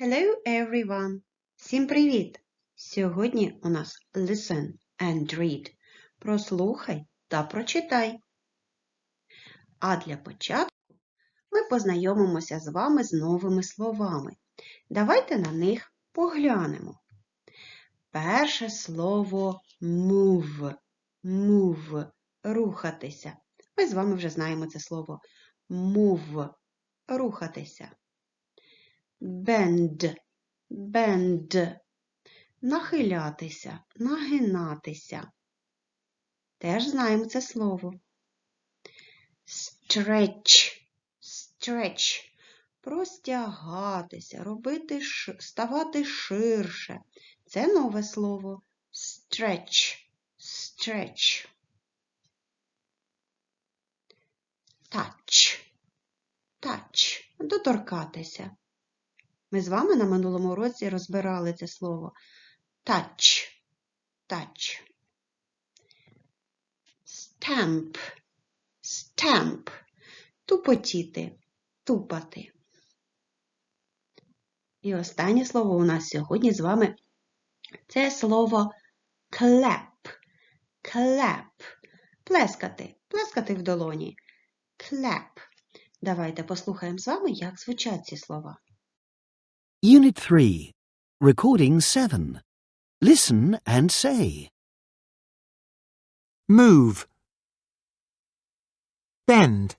Hello everyone! Всім привіт! Сьогодні у нас Listen and Read. Прослухай та прочитай. А для початку ми познайомимося з вами з новими словами. Давайте на них поглянемо. Перше слово move. Move – рухатися. Ми з вами вже знаємо це слово move – рухатися. Bend, bend – нахилятися, нагинатися. Теж знаємо це слово. Stretch, stretch – простягатися, робити, ставати ширше. Це нове слово. Stretch, stretch. Touch, touch – доторкатися. Ми з вами на минулому році розбирали це слово touch, touch. Stamp, stamp – тупотіти, тупати. І останнє слово у нас сьогодні з вами це слово clap, clap – плескати, плескати в долоні. Clap. Давайте послухаємо з вами, як звучать ці слова. Unit 3. Recording 7. Listen and say. move, bend,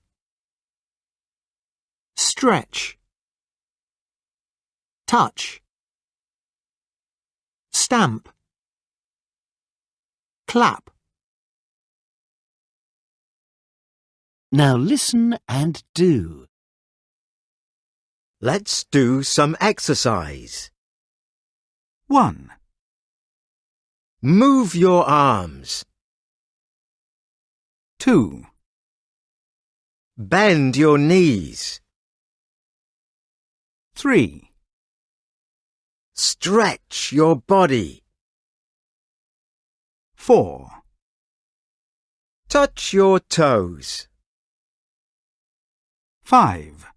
stretch, touch, stamp, clap, Now listen and do. Let's do some exercise. 1, Move your arms. 2, Bend your knees. 3, Stretch your body. 4, Touch your toes. 5,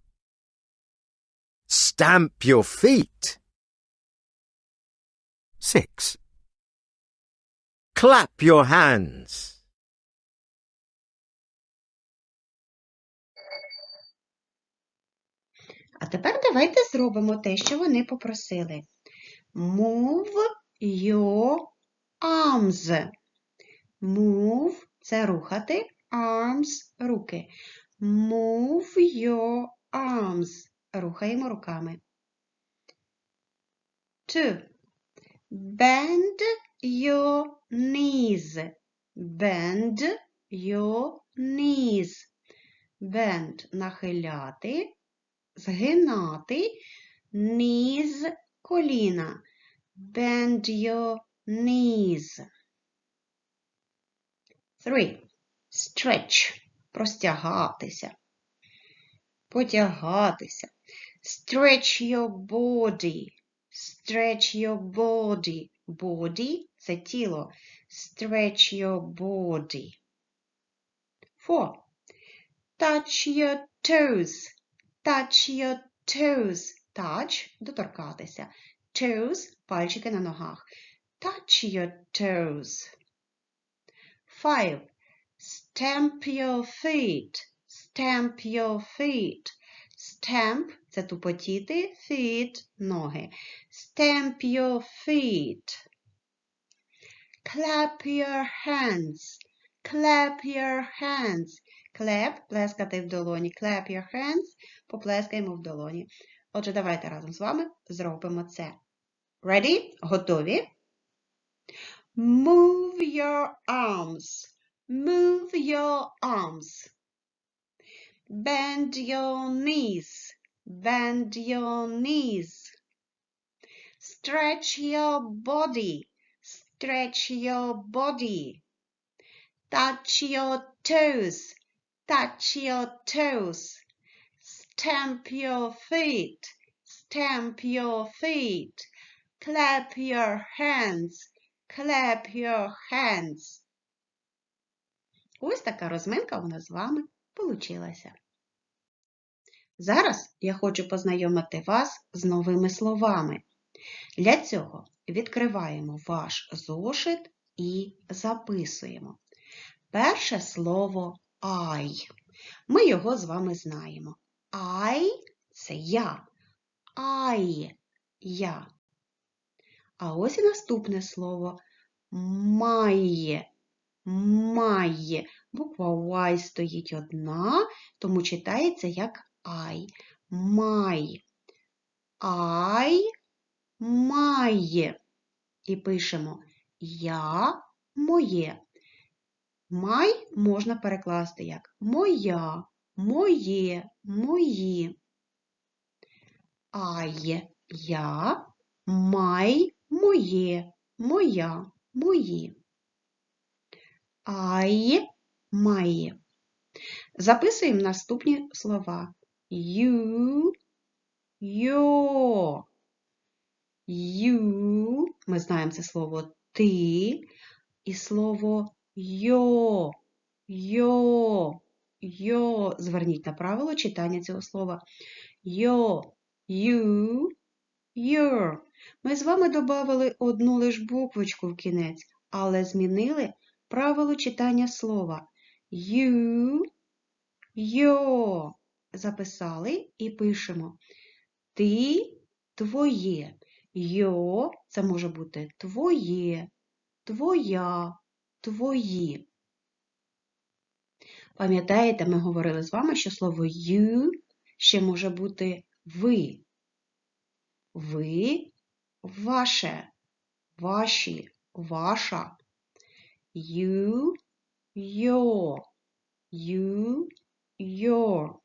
Stamp your feet. 6, Clap your hands. А тепер давайте зробимо те, що вони попросили. Move your arms. Move – це рухати. Arms – руки. Move your arms. Рухаємо руками. Two. Bend your knees. Bend your knees. Bend – нахиляти згинати низ коліна. Bend your knees. Three. Stretch. Простягатися. Потягатися. Stretch your body. Stretch your body. Body – це тіло. Stretch your body. Four. Touch your toes. Touch your toes. Touch – доторкатися. Toes – пальчики на ногах. Touch your toes. Five. Stamp your feet. Stamp your feet. Stamp – це тупотіти. Feet – ноги. Stamp your feet. Clap your hands. Clap your hands. Clap – плескати в долоні. Clap your hands – поплескаємо в долоні. Отже, давайте разом з вами зробимо це. Ready? Готові? Move your arms. Move your arms. Bend your knees. Bend your knees. Stretch your body. Stretch your body. Touch your toes. Touch your toes. Stamp your feet. Stamp your feet. Clap your hands. Clap your hands. Ось така розминка у нас з вами Получилася. Зараз я хочу познайомити вас з новими словами. Для цього відкриваємо ваш зошит і записуємо. Перше слово I. Ми його з вами знаємо. I – це я. I – я. А ось і наступне слово має. Має. Буква Y стоїть одна, тому читається як I. Май. I має. І пишемо я моє. Май можна перекласти як моя, моє, мої. Ай я, май моє, моя, мої. Ай має. Записуємо наступні слова. You, your. You, ми знаємо це слово ти, і слово йо, йо, йо. Зверніть на правило читання цього слова. Йо, you, your. Ми з вами додали одну лиш буквочку в кінець, але змінили правило читання слова. You, your. Записали і пишемо. Ти, твоє. Йо це може бути твоє, твоя, твої. Пам'ятаєте, ми говорили з вами, що слово you ще може бути ви. Ви, ваше, ваші, ваша. You, your, you, your.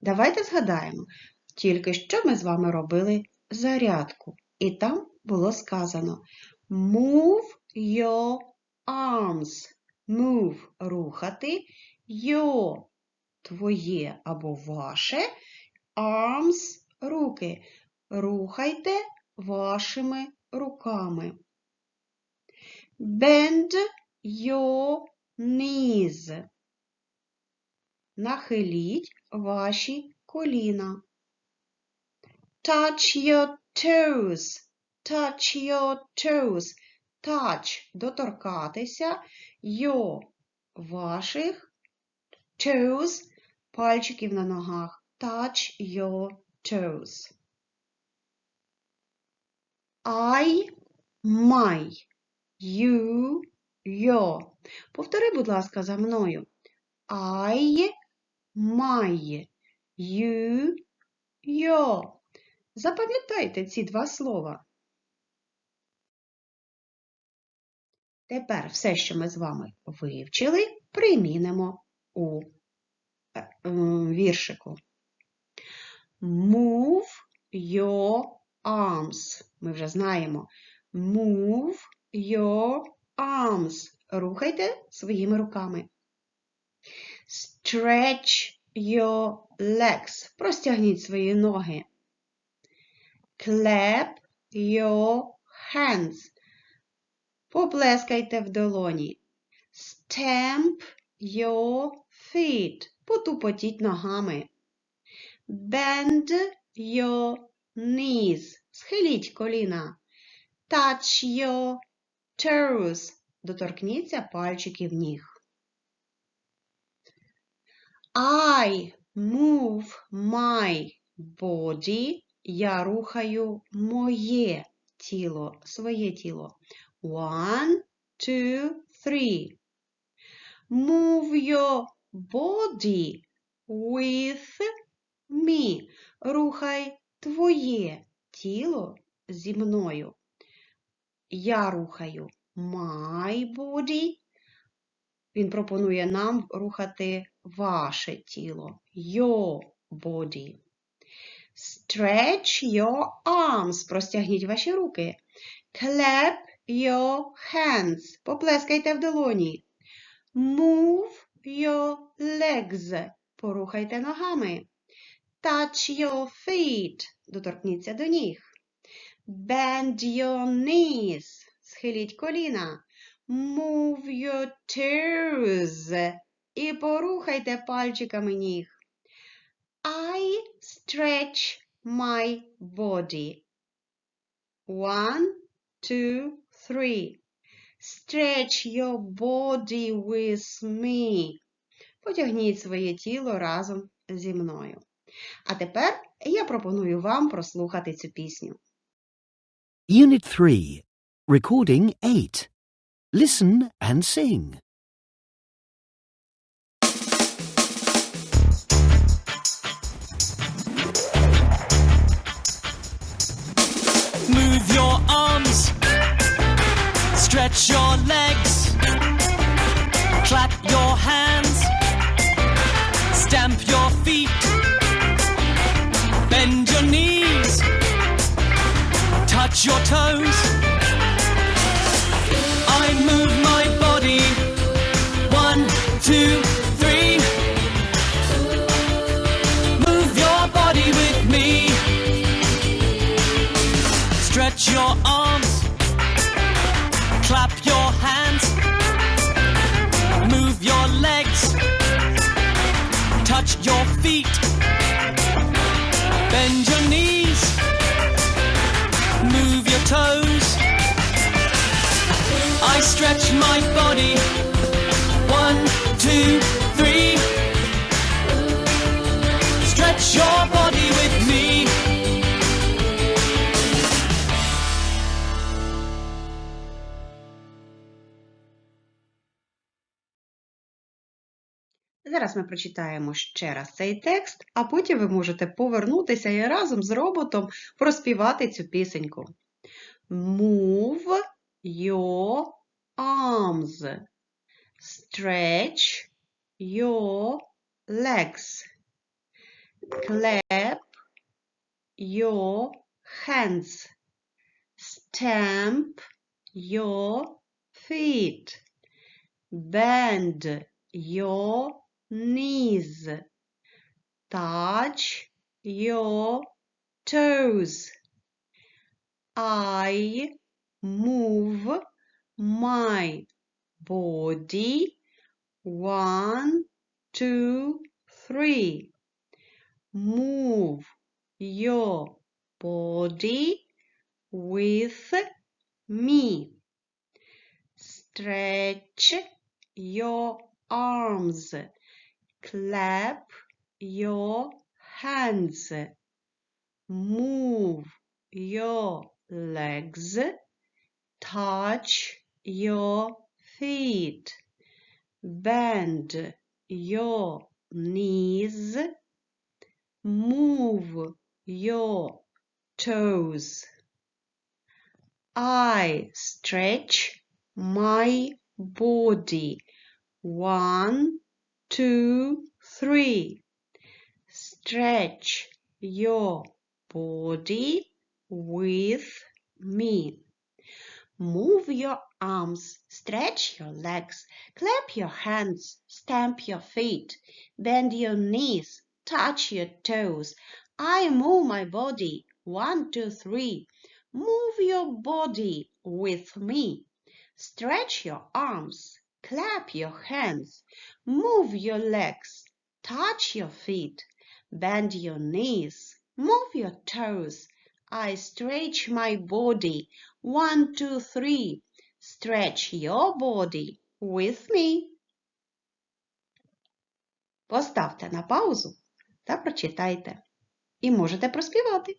Давайте згадаємо, тільки що ми з вами робили зарядку, і там було сказано Move your arms. Move рухати, your твоє або ваше, arms руки. Рухайте вашими руками. Bend your knees. Нахиліть ваші коліна. Touch your toes. Touch your toes. Touch – доторкатися. Your – ваших. Toes – пальчиків на ногах. Touch your toes. I – my. You – your. Повтори, будь ласка, за мною. I – my. You – your. Запам'ятайте ці два слова. Тепер все, що ми з вами вивчили, примінимо у е, віршику. Move your arms. Ми вже знаємо. Move your arms. Рухайте своїми руками. Stretch your legs. Простягніть свої ноги. Clap your hands. Поплескайте в долоні. Stamp your feet. Потупотіть ногами. Bend your knees. Схиліть коліна. Touch your toes. Доторкніться пальчиків ніг. I move my body. Я рухаю моє тіло, своє тіло. One, two, three. Move your body with me. Рухай твоє тіло зі мною. Я рухаю my body. Він пропонує нам рухати ваше тіло. Your body. Stretch your arms. Простягніть ваші руки. Clap your hands. Поплескайте в долоні. Move your legs. Порухайте ногами. Touch your feet. Доторкніться до ніг. Bend your knees. Схиліть коліна. Move your toes. і порухайте пальчиками ніг. I stretch my body. One, two, three. Stretch your body with me. Потягніть своє тіло разом зі мною. А тепер я пропоную вам прослухати цю пісню. Unit 3. Recording 8. Listen and sing. Move your arms, stretch your legs, touch your toes. I move my body. One, two, three. Move your body with me. Stretch your arms, clap your hands, move your legs, touch your feet, toes. I stretch my body. One, two, three. Stretch your body with me. Зараз ми прочитаємо ще раз цей текст, а потім ви можете повернутися і разом з роботом проспівати цю пісеньку. Move your arms. Stretch your legs. Clap your hands. Stamp your feet. Bend your knees. Touch your toes. I move my body. One, two, three. Move your body with me. Stretch your arms. Clap your hands. Move your legs. Touch your feet. Bend your knees. Move your toes. I stretch my body. One, two, three. Stretch your body with me. Move your arms, stretch your legs, clap your hands, stamp your feet, bend your knees, touch your toes. I move my body. One, two, three. Move your body with me. Stretch your arms, clap your hands, move your legs, touch your feet, bend your knees, move your toes. I stretch my body. One, two, three. Stretch your body with me. Поставте на паузу та прочитайте. І можете проспівати.